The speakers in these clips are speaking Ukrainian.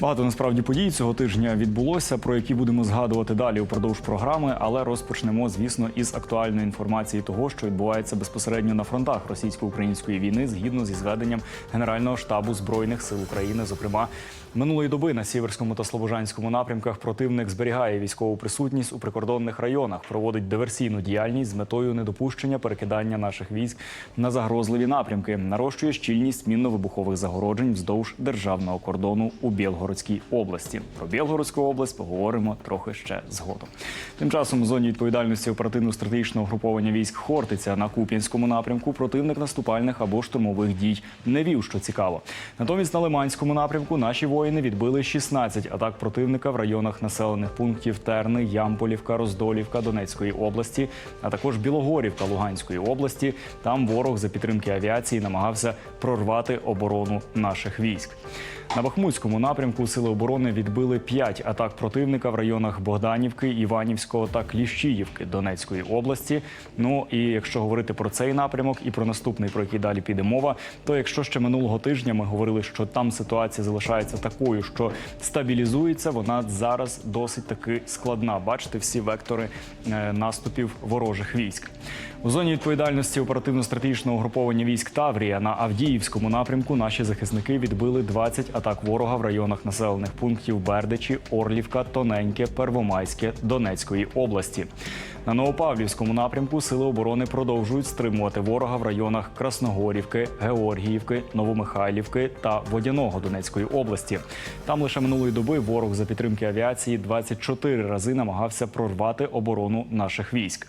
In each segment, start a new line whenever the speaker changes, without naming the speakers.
Багато насправді подій цього тижня відбулося, про які будемо згадувати далі упродовж програми. Але розпочнемо, звісно, із актуальної інформації того, що відбувається безпосередньо на фронтах російсько-української війни, згідно зі зведенням Генерального штабу збройних сил України. Зокрема, минулої доби на сіверському та слобожанському напрямках противник зберігає військову присутність у прикордонних районах, проводить диверсійну діяльність з метою недопущення перекидання наших військ на загрозливі напрямки, нарощує щільність мінно-вибухових загороджень вздовж державного кордону у Білгородській області. Про Білгородську область поговоримо трохи ще згодом. Тим часом в зоні відповідальності оперативно-стратегічного груповання військ Хортиця на Куп'янському напрямку противник наступальних або штурмових дій не вів, що цікаво. Натомість на Лиманському напрямку наші воїни відбили 16 атак противника в районах населених пунктів Терни, Ямполівка, Роздолівка Донецької області, а також Білогорівка Луганської області. Там ворог за підтримки авіації намагався прорвати оборону наших військ. На Бахмутському напрямку сили оборони відбили 5 атак противника в районах Богданівки, Іванівського та Кліщіївки Донецької області. Ну і якщо говорити про цей напрямок і про наступний, про який далі піде мова, то якщо ще минулого тижня ми говорили, що там ситуація залишається такою, що стабілізується, вона зараз досить таки складна. Бачите всі вектори е, наступів ворожих військ. У зоні відповідальності оперативно-стратегічного угруповання військ Таврія на Авдіївському напрямку наші захисники відбили 20 атак ворога в районах населених пунктів Бердичі, Орлівка, Тоненьке, Первомайське Донецької області. На Новопавлівському напрямку сили оборони продовжують стримувати ворога в районах Красногорівки, Георгіївки, Новомихайлівки та Водяного Донецької області. Там лише минулої доби ворог за підтримки авіації 24 рази намагався прорвати оборону наших військ.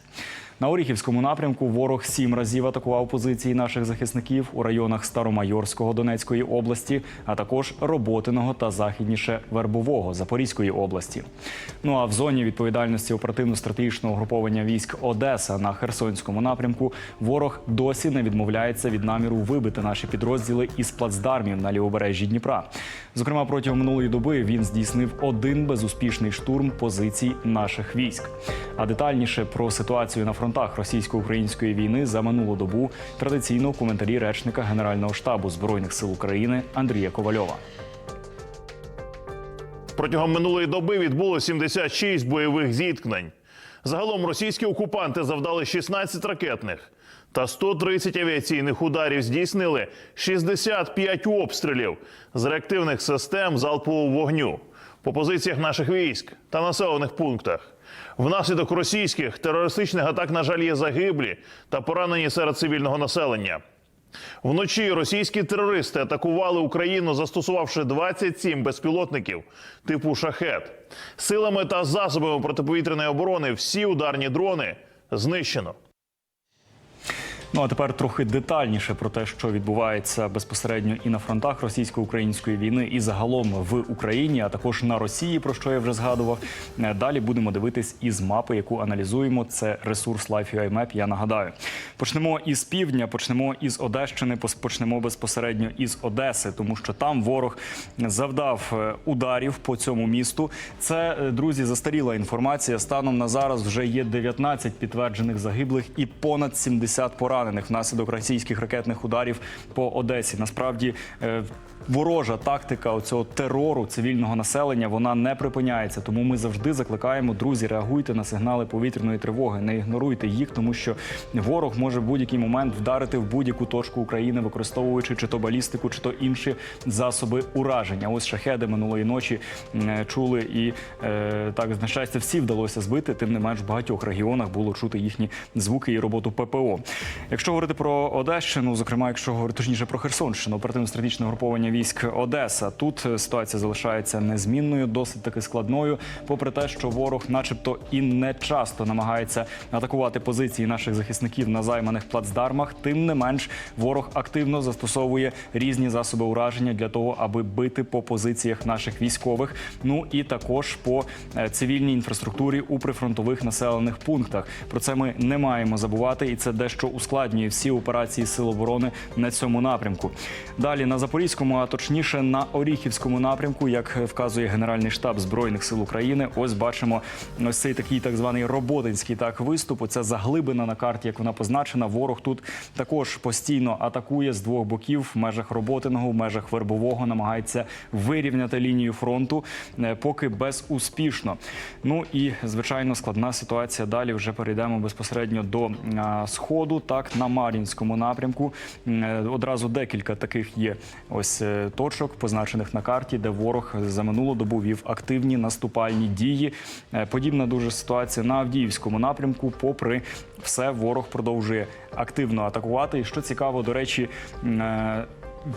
На Оріхівському напрямку ворог сім разів атакував позиції наших захисників у районах Старомайорського Донецької області, а також Роботиного та західніше Вербового Запорізької області. Ну а в зоні відповідальності оперативно-стратегічного угруповання військ Одеса на Херсонському напрямку ворог досі не відмовляється від наміру вибити наші підрозділи із плацдармів на лівобережжі Дніпра. Зокрема, протягом минулої доби він здійснив один безуспішний штурм позицій наших військ. А детальніше про ситуацію на фронтах російсько-української війни за минулу добу традиційно в коментарі речника Генерального штабу збройних сил України Андрія Ковальова.
Протягом минулої доби відбуло 76 бойових зіткнень. Загалом російські окупанти завдали 16 ракетних та 130 авіаційних ударів здійснили 65 обстрілів з реактивних систем залпового вогню по позиціях наших військ та населених пунктах. Внаслідок російських терористичних атак, на жаль, є загиблі та поранені серед цивільного населення. Вночі російські терористи атакували Україну, застосувавши 27 безпілотників типу шахет. Силами та засобами протиповітряної оборони всі ударні дрони знищено.
Ну а тепер трохи детальніше про те, що відбувається безпосередньо і на фронтах російсько-української війни, і загалом в Україні, а також на Росії, про що я вже згадував. Е, Далі будемо дивитись із мапи, яку аналізуємо. Це ресурс Life Map, Я нагадаю. Почнемо із півдня, почнемо із Одещини, почнемо безпосередньо із Одеси, тому що там ворог завдав е, ударів по цьому місту. Це е, друзі, застаріла інформація. Станом на зараз вже є 19 підтверджених загиблих і понад 70 поранених внаслідок російських ракетних ударів по Одесі. Насправді. Е, Ворожа тактика оцього терору цивільного населення вона не припиняється. Тому ми завжди закликаємо друзі, реагуйте на сигнали повітряної тривоги, не ігноруйте їх, тому що ворог може в будь-який момент вдарити в будь-яку точку України, використовуючи чи то балістику, чи то інші засоби ураження. Ось шахеди минулої ночі м, чули, і е, так на щастя, всі вдалося збити. Тим не менш, в багатьох регіонах було чути їхні звуки і роботу ППО. Якщо говорити про Одещину, зокрема, якщо говорити точніше про Херсонщину, оперативно-стратегічне груповання військ Одеса, тут е, ситуація залишається незмінною, досить таки складною, попри те, що ворог, начебто, і не часто намагається атакувати позиції наших захисників на займаних плацдармах. Тим не менш, ворог активно застосовує різні засоби ураження для того, аби бити по позиціях наших військових. Ну і також по е, цивільній інфраструктурі у прифронтових населених пунктах. Про це ми не маємо забувати, і це дещо ускладнює ускладнює всі операції Сил оборони на цьому напрямку. Далі на Запорізькому, а точніше на Оріхівському напрямку, як вказує Генеральний штаб збройних сил України, ось бачимо ось цей такий так званий роботинський так виступ. Це заглибина на карті, як вона позначена. Ворог тут також постійно атакує з двох боків в межах роботиного, в межах вербового, намагається вирівняти лінію фронту, е, поки безуспішно. Ну і звичайно складна ситуація. Далі вже перейдемо безпосередньо до сходу. Так на Мар'їнському напрямку е, одразу декілька таких є ось е, точок, позначених на карті, де ворог за минулу добу вів активні наступальні дії. Е, Подібна дуже ситуація на Авдіївському напрямку. Попри все, ворог продовжує активно атакувати. І що цікаво, до речі.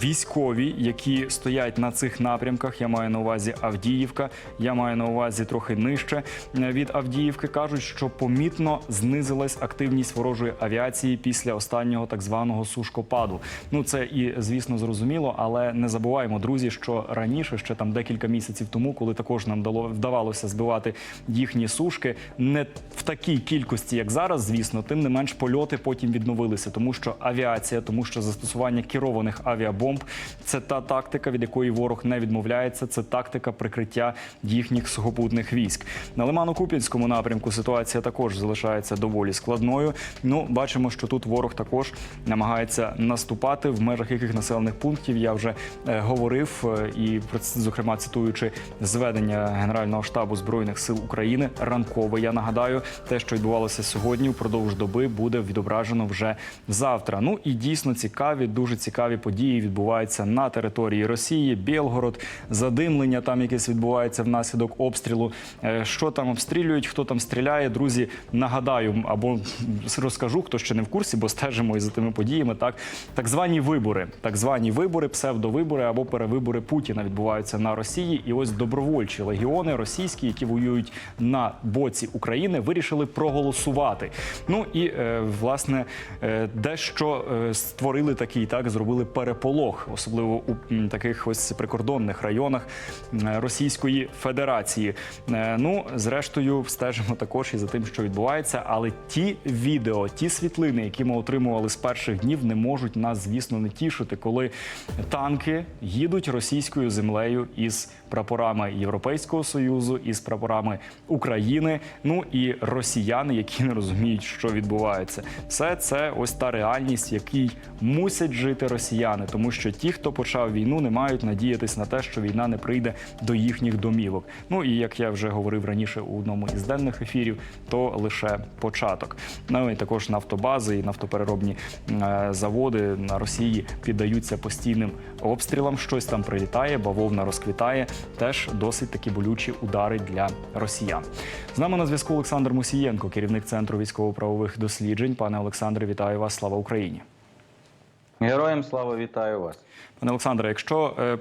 Військові, які стоять на цих напрямках, я маю на увазі Авдіївка, я маю на увазі трохи нижче е, від Авдіївки, кажуть, що помітно знизилась активність ворожої авіації після останнього так званого сушкопаду. Ну це і звісно зрозуміло, але не забуваємо, друзі, що раніше, ще там декілька місяців тому, коли також нам дало вдавалося збивати їхні сушки, не в такій кількості, як зараз, звісно, тим не менш польоти потім відновилися, тому що авіація, тому що застосування керованих авіабомб це та тактика, від якої ворог не відмовляється. Це тактика прикриття їхніх сухопутних військ. На Лимано-Куп'янському напрямку ситуація також залишається доволі складною. Ну, бачимо, що тут ворог також намагається наступати в межах яких населених пунктів. Я вже е, говорив е, і про зокрема цитуючи зведення Генерального штабу збройних сил України ранкове. Я нагадаю, те, що відбувалося сьогодні, впродовж доби буде відображено вже завтра. Ну і дійсно цікаві, дуже цікаві події відбуваються на території Росії, Білгород, задимлення там якесь відбувається внаслідок обстрілу. Е, Що там обстрілюють, хто там стріляє, друзі. Нагадаю або розкажу, хто ще не в курсі, бо стежимо і за тими подіями. Так, так звані вибори, так звані вибори, псевдовибори або перевибори Путіна відбуваються на Росії. І ось добровольчі легіони російські, які воюють на боці України, вирішили проголосувати. Ну і е, власне е, дещо створили такий, так зробили переполох, особливо у таких ось прикордонних районах Російської Федерації. Е, Ну, зрештою, стежимо також і за тим, що відбувається. Але ті відео, ті світлини, які ми отримували з перших днів, не можуть нас, звісно, не тішити, коли танки їдуть російською землею із прапорами Європейського союзу, із прапорами України. Ну і росіяни, які не розуміють, що відбувається. Все це ось та реальність, якій мусять жити росіяни, тому що ті, хто почав війну, не мають надіятись на те, що війна не прийде до їхніх домівок. Ну і як я вже говорив раніше у одному із денних ефірів, то лише початок. Ну і також нафтобази і нафтопереробні е, заводи на Росії піддаються постійним обстрілам. Щось там прилітає, бавовна розквітає. Теж досить такі болючі удари для росіян. З нами на зв'язку Олександр Мусієнко, керівник центру військово-правових досліджень. Пане Олександре, вітаю вас! Слава Україні!
Героям слава вітаю вас.
Пане Олександре, якщо е,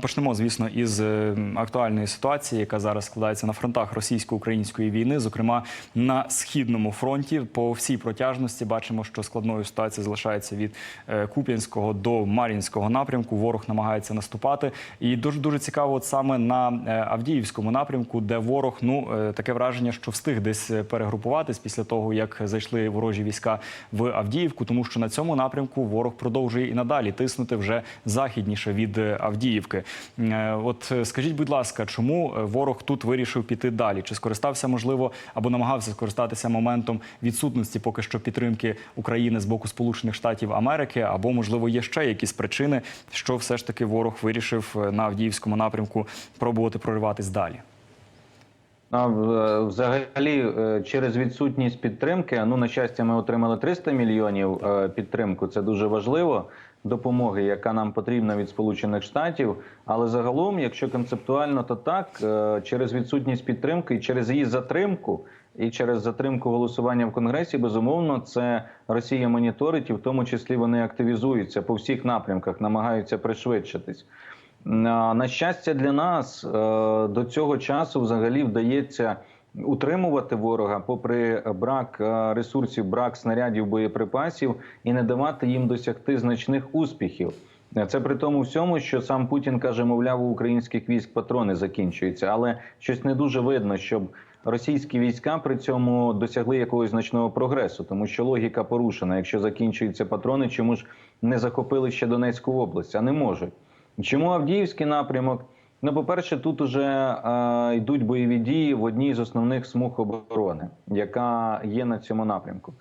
почнемо, звісно, із е, актуальної ситуації, яка зараз складається на фронтах російсько-української війни, зокрема на східному фронті, по всій протяжності бачимо, що складною ситуація залишається від е, Куп'янського до Мар'їнського напрямку. Ворог намагається наступати, і дуже дуже цікаво, от саме на Авдіївському напрямку, де ворог ну таке враження, що встиг десь перегрупуватись після того, як зайшли ворожі війська в Авдіївку, тому що на цьому напрямку ворог продовжує і надалі тиснути вже західніше від е, Авдіївки. Е, От е, скажіть, будь ласка, чому ворог тут вирішив піти далі? Чи скористався можливо або намагався скористатися моментом відсутності поки що підтримки України з боку Сполучених Штатів Америки, або можливо є ще якісь причини, що все ж таки ворог вирішив на Авдіївському напрямку пробувати прориватись далі?
Взагалі, через відсутність підтримки, ну на щастя, ми отримали 300 мільйонів підтримку. Це дуже важливо. Допомоги, яка нам потрібна від Сполучених Штатів, але загалом, якщо концептуально, то так е, через відсутність підтримки і через її затримку, і через затримку голосування в Конгресі, безумовно, це Росія моніторить, і в тому числі вони активізуються по всіх напрямках, намагаються пришвидшитись. На щастя, для нас е, до цього часу взагалі вдається утримувати ворога, попри брак е, ресурсів, брак снарядів, боєприпасів, і не давати їм досягти значних успіхів. Е, Це при тому всьому, що сам Путін каже, мовляв, у українських військ патрони закінчуються, але щось не дуже видно, щоб російські війська при цьому досягли якогось значного прогресу, тому що логіка порушена. Якщо закінчуються патрони, чому ж не захопили ще Донецьку область, а не можуть. Чому Авдіївський напрямок? Ну, по-перше, тут уже е, йдуть бойові дії в одній з основних смуг оборони, яка є на цьому напрямку.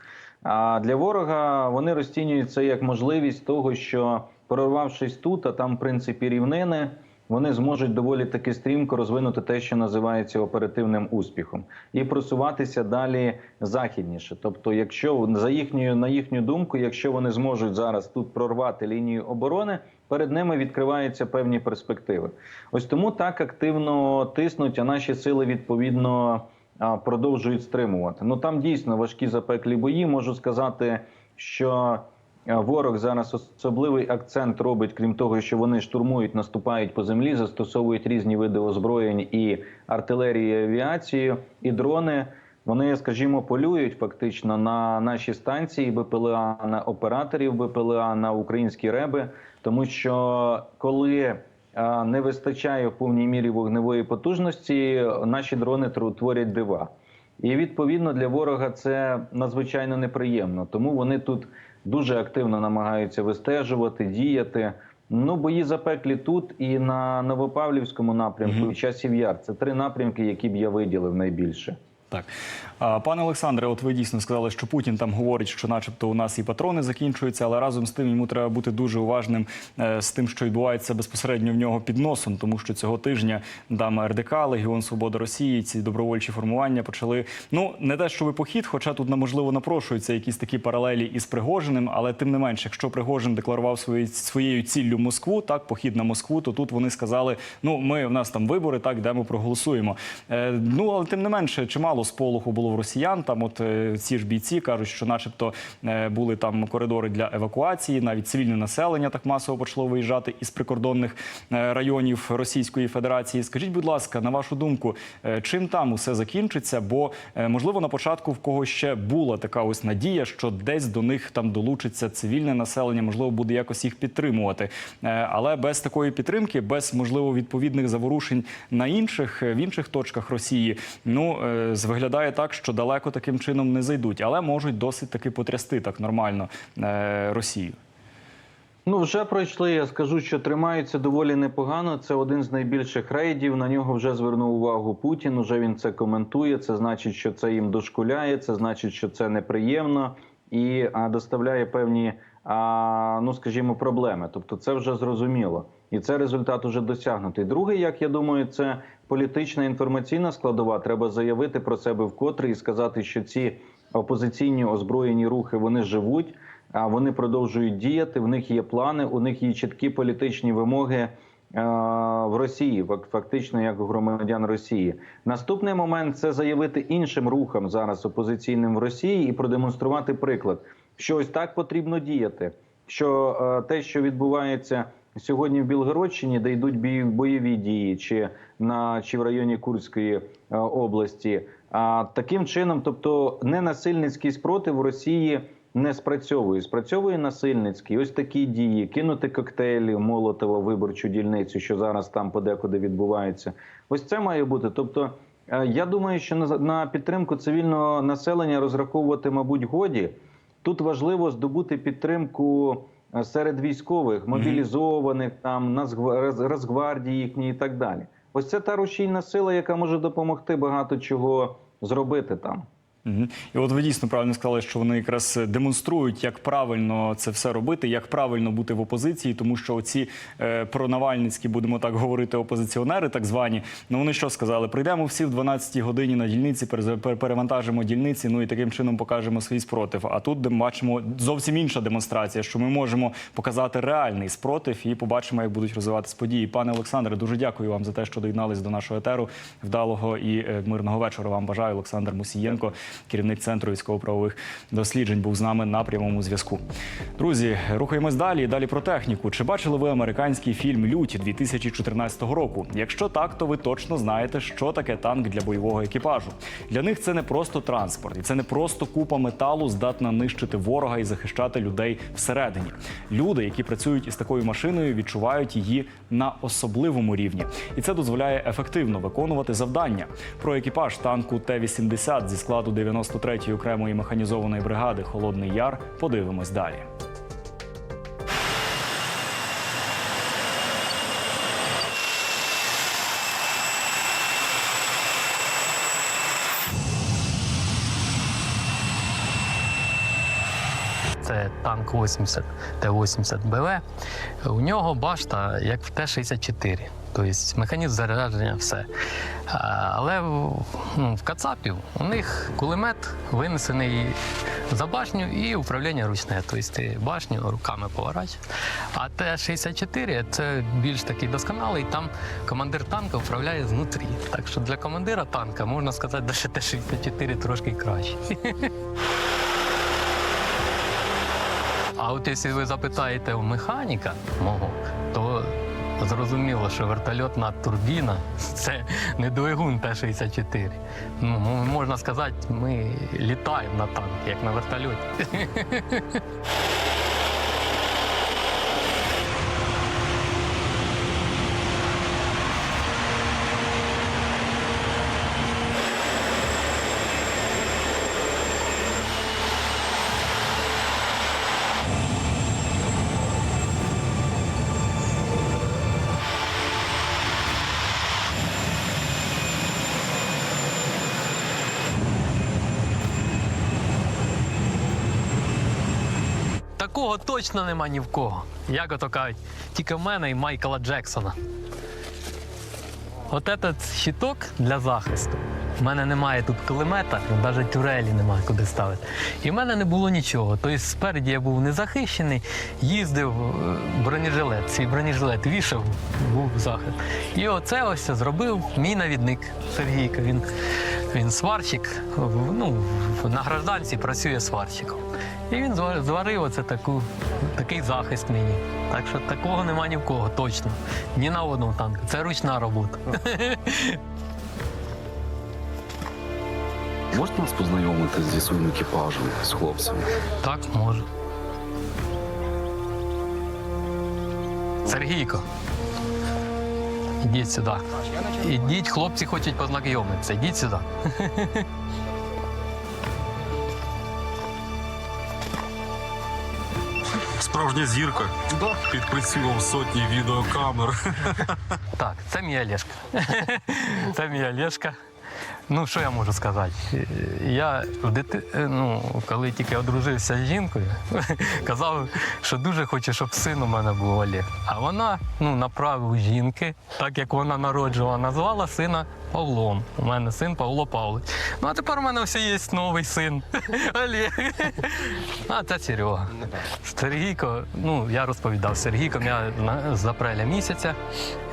А для ворога вони розцінюють це як можливість того, що прорвавшись тут, а там в принципі рівнини, вони зможуть доволі таки стрімко розвинути те, що називається оперативним успіхом, і просуватися далі західніше. Тобто, якщо за їхньою на їхню думку, якщо вони зможуть зараз тут прорвати лінію оборони, перед ними відкриваються певні перспективи. Ось тому так активно тиснуть, а наші сили відповідно продовжують стримувати. Ну там дійсно важкі запеклі бої. Можу сказати, що ворог зараз особливий акцент робить, крім того, що вони штурмують, наступають по землі, застосовують різні види озброєнь і артилерії, і авіацію, і дрони. Вони, скажімо, полюють фактично на наші станції БПЛА, на операторів БПЛА, на українські реби, тому що коли не вистачає в повній мірі вогневої потужності, наші дрони творять дива. І відповідно для ворога це надзвичайно неприємно. Тому вони тут дуже активно намагаються вистежувати, діяти. Ну, бої запеклі тут і на Новопавлівському напрямку, і часів яр. Це три напрямки, які б я виділив найбільше.
Так, пане Олександре, от ви дійсно сказали, що Путін там говорить, що, начебто, у нас і патрони закінчуються, але разом з тим йому треба бути дуже уважним е, з тим, що відбувається безпосередньо в нього під носом, тому що цього тижня там РДК, Легіон Свобода Росії, ці добровольчі формування почали. Ну не те, що ви похід, хоча тут можливо напрошуються якісь такі паралелі із Пригожиним, але тим не менше, якщо Пригожин декларував свої, своєю ціллю Москву, так похід на Москву, то тут вони сказали: ну ми в нас там вибори, так йдемо проголосуємо. Е, ну але тим не менше, чимало сполоху було в росіян. Там, от е, ці ж бійці кажуть, що, начебто, е, були там коридори для евакуації, навіть цивільне населення так масово почало виїжджати із прикордонних е, районів Російської Федерації. Скажіть, будь ласка, на вашу думку, чим там усе закінчиться? Бо можливо на початку в кого ще була така ось надія, що десь до них там долучиться цивільне населення, можливо, буде якось їх підтримувати. Але без такої підтримки, без можливо відповідних заворушень на інших в інших точках Росії, ну е, з- виглядає так, що далеко таким чином не зайдуть, але можуть досить таки потрясти так нормально е, Росію.
Ну, вже пройшли. Я скажу, що тримаються доволі непогано. Це один з найбільших рейдів. На нього вже звернув увагу Путін. Уже він це коментує. Це значить, що це їм дошкуляє. Це значить, що це неприємно і а, доставляє певні, а, ну скажімо, проблеми. Тобто, це вже зрозуміло, і це результат уже досягнутий. Другий, як я думаю, це політична інформаційна складова. Треба заявити про себе вкотре і сказати, що ці опозиційні озброєні рухи вони живуть. А вони продовжують діяти. В них є плани, у них є чіткі політичні вимоги е, в Росії, фактично як громадян Росії. Наступний момент це заявити іншим рухам зараз опозиційним в Росії і продемонструвати приклад, що ось так потрібно діяти. Що е, те, що відбувається сьогодні в Білгородщині, де йдуть бойові дії, чи на чи в районі Курської е, області, а таким чином, тобто ненасильницький спротив Росії не спрацьовує. Спрацьовує насильницький. Ось такі дії: кинути коктейлі Молотова виборчу дільницю, що зараз там подекуди відбувається. Ось це має бути. Тобто, е, я думаю, що на- підтримку цивільного населення розраховувати, мабуть, годі. Тут важливо здобути підтримку серед військових, мобілізованих, там Нацгвардії їхні і так далі. Ось це та рушійна сила, яка може допомогти багато чого зробити там.
І от ви дійсно правильно сказали, що вони якраз демонструють, як правильно це все робити, як правильно бути в опозиції, тому що оці е, пронавальницькі, будемо так говорити, опозиціонери, так звані, ну вони що сказали? Прийдемо всі в 12-й годині на дільниці, перевантажимо дільниці, ну і таким чином покажемо свій спротив. А тут бачимо зовсім інша демонстрація, що ми можемо показати реальний спротив і побачимо, як будуть розвиватися події. Пане Олександре, дуже дякую вам за те, що доєднались до нашого етеру. Вдалого і е, мирного вечора вам бажаю, Олександр Мусієнко. Керівник центру військово-правових досліджень, був з нами на прямому зв'язку. Друзі, рухаємось далі. Далі про техніку. Чи бачили ви американський фільм Люті 2014 року? Якщо так, то ви точно знаєте, що таке танк для бойового екіпажу. Для них це не просто транспорт, і це не просто купа металу, здатна нищити ворога і захищати людей всередині. Люди, які працюють із такою машиною, відчувають її на особливому рівні, і це дозволяє ефективно виконувати завдання. Про екіпаж танку Т-80 зі складу 93-ї окремої механізованої бригади Холодний Яр подивимось далі.
Це танк 80 Т-80 БВ. У нього башта як в Т-64. Тобто механізм зарядження все. Але в- ну, в Кацапів у них кулемет винесений за башню і управління ручне. Тобто ти башню руками поворачуєш. А Т-64 це більш такий досконалий, там командир танка управляє знутрі. Так що для командира танка можна сказати, що Т-64 трошки краще. А от якщо ви запитаєте у механіка мого, зрозуміло, що вертольотна турбіна це не двигун Т-64. Ну, можна сказати, ми літаємо на танк, як на вертольоті. Такого точно нема ні в кого. Як ото кажуть, тільки в мене і Майкла Джексона. От этот щиток для захисту. У мене немає тут кулемета, навіть тюрелі немає куди ставити. І в мене не було нічого. Тобто спереді я був незахищений, їздив е, бронежилет, свій бронежилет вішав, був захист. І оце ось зробив мій навідник Сергійко. Він, він сварщик, ну, на гражданці працює сварщиком. І він зварив оце таку, такий захист мені. Так що такого нема ні в кого, точно. Ні на одному танку. Це ручна робота.
Можете нас познайомити зі своїм екіпажем, з хлопцями?
Так, можу. Сергійко. Ідіть сюди. Ідіть, хлопці хочуть познайомитися. Ідіть сюди.
Справжня зірка під прицілом сотні відеокамер.
Так, це мій Олешка. Це мій Олешка. Ну, що я можу сказати? Я в дити... ну, коли тільки одружився з жінкою, казав, що дуже хочу, щоб син у мене був Олег. А вона ну, направив жінки, так як вона народжувала, назвала сина Павлом. У мене син Павло Павлович. Ну а тепер у мене все є новий син Олег. А це Серега. Сергійко, ну я розповідав, Сергійко я з апреля місяця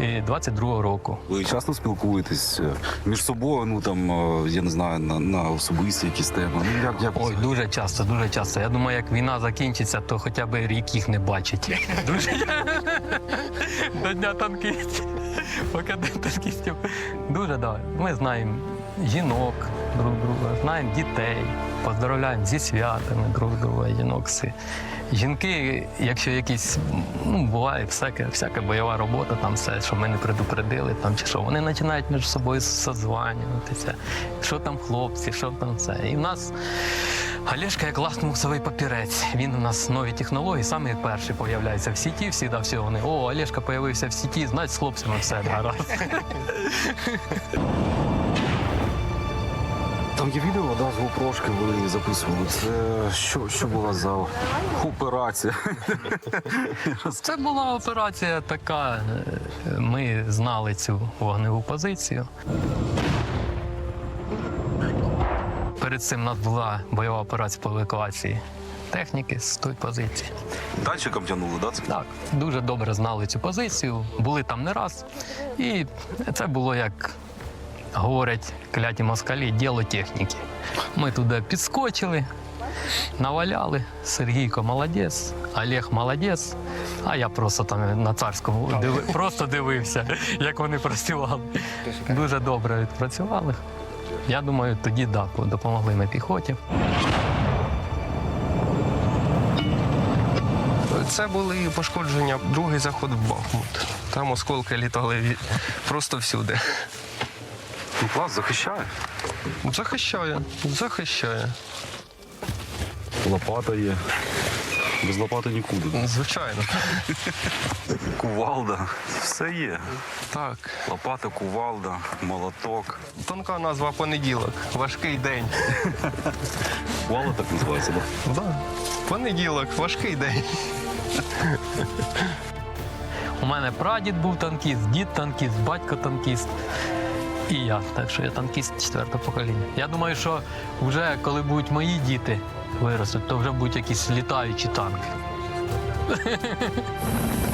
22-го року.
Ви часто спілкуєтесь е, між собою, ну там, е, я не знаю, на, на особисті якісь теми. Ну як, як
Ой, дуже часто, дуже часто. Я думаю, як війна закінчиться, то хоча б рік їх не бачить. Дуже до дня танкістів. Поки танкістів. Дуже да. Ми знаємо жінок друг друга, знаємо дітей, поздравляємо зі святами друг друга, жінок. всі. Жінки, якщо якісь, ну, буває всяке, всяка бойова робота, там все, що ми не предупредили, там чи що, вони починають між собою созванюватися, що там хлопці, що там це. І в нас Олешка як лакмусовий папірець. Він у нас нові технології, саме перший появляється в сіті, всі да, всі вони. О, Олешка появився в сіті, значить з хлопцями все гаразд.
там є відео, да, з GoPro-шки ви записували. Це що, що була за операція?
Це була операція така. е, Ми знали цю вогневу позицію. Перед цим у нас була бойова операція по евакуації техніки з тої позиції.
Датчиком тягнули, да?
Так, дуже добре знали цю позицію, були там не раз. І це було як говорять кляті москалі, діло техніки. Ми туди підскочили, наваляли. Сергійко молодець, Олег молодець. А я просто там на царському диви, просто дивився, як вони працювали. Дуже добре відпрацювали. Я думаю, тоді да, допомогли на піхоті.
Це були пошкодження, другий заход в Бахмут. Там осколки літали просто всюди.
Ну клас, захищає.
Захищає, захищає.
Лопата є. Без лопати нікуди.
Звичайно.
Кувалда. Все є.
Так.
Лопата, кувалда, молоток.
Тонка назва понеділок. Важкий день.
Кувалда так називається, так?
Да. Понеділок, важкий день.
У мене прадід був танкіст, дід танкіст, батько танкіст. І я, так що я танкіст четвертого покоління. Я думаю, що вже коли будуть мої діти виростуть, то вже будуть якісь літаючі танки.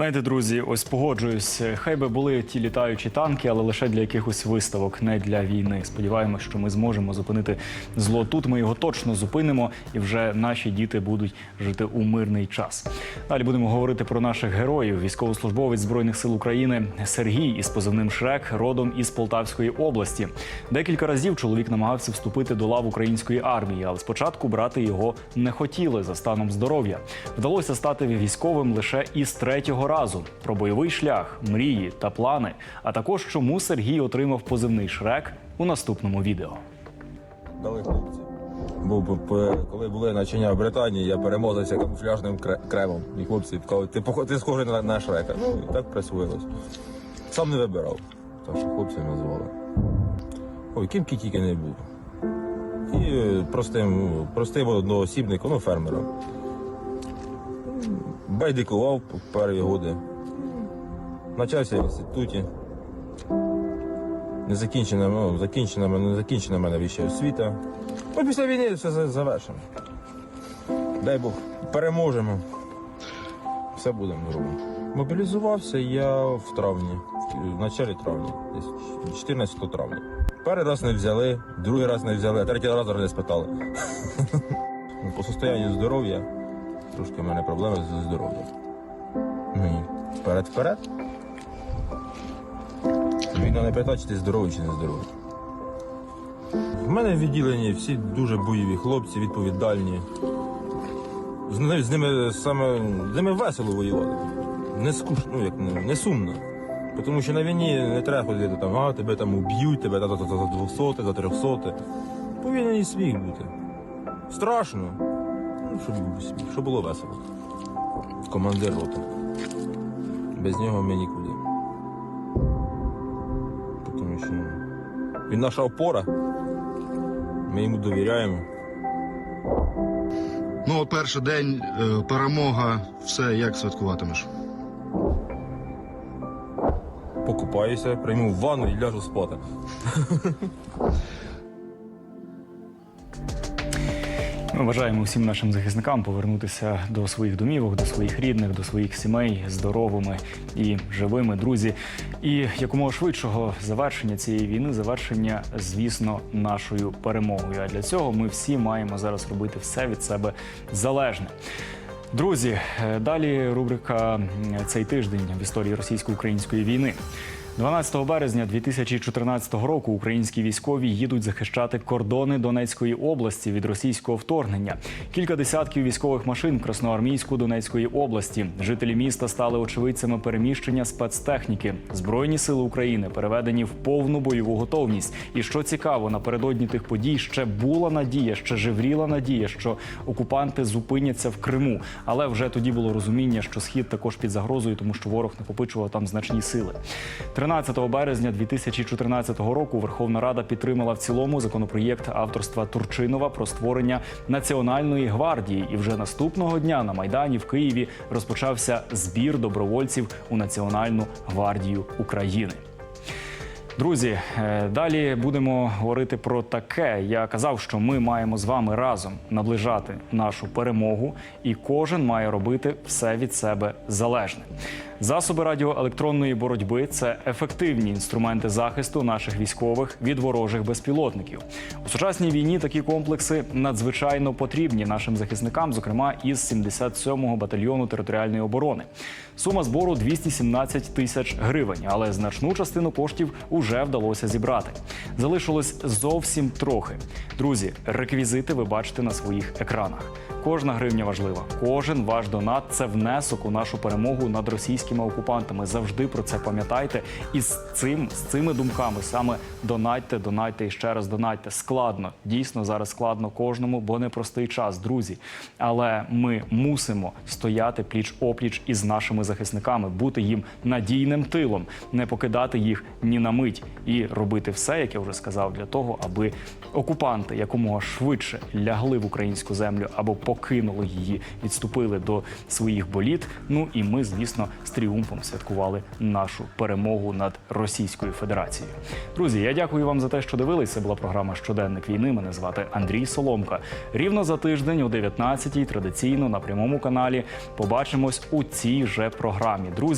Знаєте, друзі, ось погоджуюсь. Хай би були ті літаючі танки, але лише для якихось виставок, не для війни. Сподіваємось, що ми зможемо зупинити зло тут. Ми його точно зупинимо, і вже наші діти будуть жити у мирний час. Далі будемо говорити про наших героїв. Військовослужбовець збройних сил України Сергій із позивним Шрек родом із Полтавської області. Декілька разів чоловік намагався вступити до лав української армії, але спочатку брати його не хотіли за станом здоров'я. Вдалося стати військовим лише із третього разу. Про бойовий шлях, мрії та плани, а також чому Сергій отримав позивний Шрек у наступному відео.
Дали хлопці. Бо коли були начиня в Британії, я перемозився камуфляжним кремом. І хлопці кажуть, ти, ти схожий на, на Шрека. Ну, і так присвоїлось. Сам не вибирав. Так що хлопці назвали. Ой, ким тільки не був. І простим, простим одноосібником, ну, фермером. Байдикував перші годи. Навчався в інституті. Не закінчена, ну, закінчена, не закінчена в мене вища освіта. Ну, після війни все за- завершимо. Дай Бог, переможемо. Все буде нормально. Мобілізувався я в травні, в, началі травня, десь 14 травня. Перший раз не взяли, другий раз не взяли, а третій раз не спитали. Ну, По состоянню здоров'я трошки в мене проблеми зі здоров'ям. Ну і вперед-вперед. Війна не питає, чи здоровий, чи не здоровий. В мене в відділенні всі дуже бойові хлопці, відповідальні. З ними, з ними саме з ними весело воювати. Не скучно, ну як не, не сумно. Тому що на війні не треба ходити там, а тебе там уб'ють, тебе за, за, за 200, за 300. Повинен і сміх бути. Страшно. Ну, щоб, щоб було весело. Командир роти. Без нього ми нікуди. Тому що він наша опора. Ми йому довіряємо.
Ну, от перший день, е, перемога, все, як святкуватимеш?
Покупаюся, прийму ванну і ляжу спати.
Ми бажаємо всім нашим захисникам повернутися до своїх домівок, до своїх рідних, до своїх сімей здоровими і живими, друзі. І якомога швидшого завершення цієї війни, завершення, звісно, нашою перемогою. А для цього ми всі маємо зараз робити все від себе залежне. Друзі, е, далі рубрика цей тиждень в історії російсько-української війни. 12 березня 2014 року українські військові їдуть захищати кордони Донецької області від російського вторгнення. Кілька десятків військових машин Красноармійську Донецької області. Жителі міста стали очевидцями переміщення спецтехніки. Збройні сили України переведені в повну бойову готовність. І що цікаво, напередодні тих подій ще була надія, ще живріла надія, що окупанти зупиняться в Криму. Але вже тоді було розуміння, що схід також під загрозою, тому що ворог накопичував там значні сили. 13 березня 2014 року Верховна Рада підтримала в цілому законопроєкт авторства Турчинова про створення національної гвардії. І вже наступного дня на майдані в Києві розпочався збір добровольців у Національну гвардію України. Друзі, е, далі будемо говорити про таке. Я казав, що ми маємо з вами разом наближати нашу перемогу, і кожен має робити все від себе залежне. Засоби радіоелектронної боротьби це ефективні інструменти захисту наших військових від ворожих безпілотників. У сучасній війні такі комплекси надзвичайно потрібні нашим захисникам, зокрема із 77-го батальйону територіальної оборони. Сума збору 217 тисяч гривень, але значну частину коштів уже вдалося зібрати. Залишилось зовсім трохи. Друзі, реквізити ви бачите на своїх екранах. Кожна гривня важлива. Кожен ваш донат це внесок у нашу перемогу над російськими окупантами. Завжди про це пам'ятайте. І з цим з цими думками саме донатьте, донатьте і ще раз донатьте. Складно, дійсно зараз складно кожному, бо непростий час, друзі. Але ми мусимо стояти пліч опліч із нашими захисниками, бути їм надійним тилом, не покидати їх ні на мить і робити все, як я вже сказав, для того, аби окупанти якомога швидше лягли в українську землю або покинули її, відступили до своїх боліт. Ну і ми, звісно, з тріумфом святкували нашу перемогу над Російською Федерацією. Друзі, я дякую вам за те, що дивились. Це була програма Щоденник війни. Мене звати Андрій Соломка. Рівно за тиждень о 19-й традиційно на прямому каналі побачимось у цій же програмі. Друзі,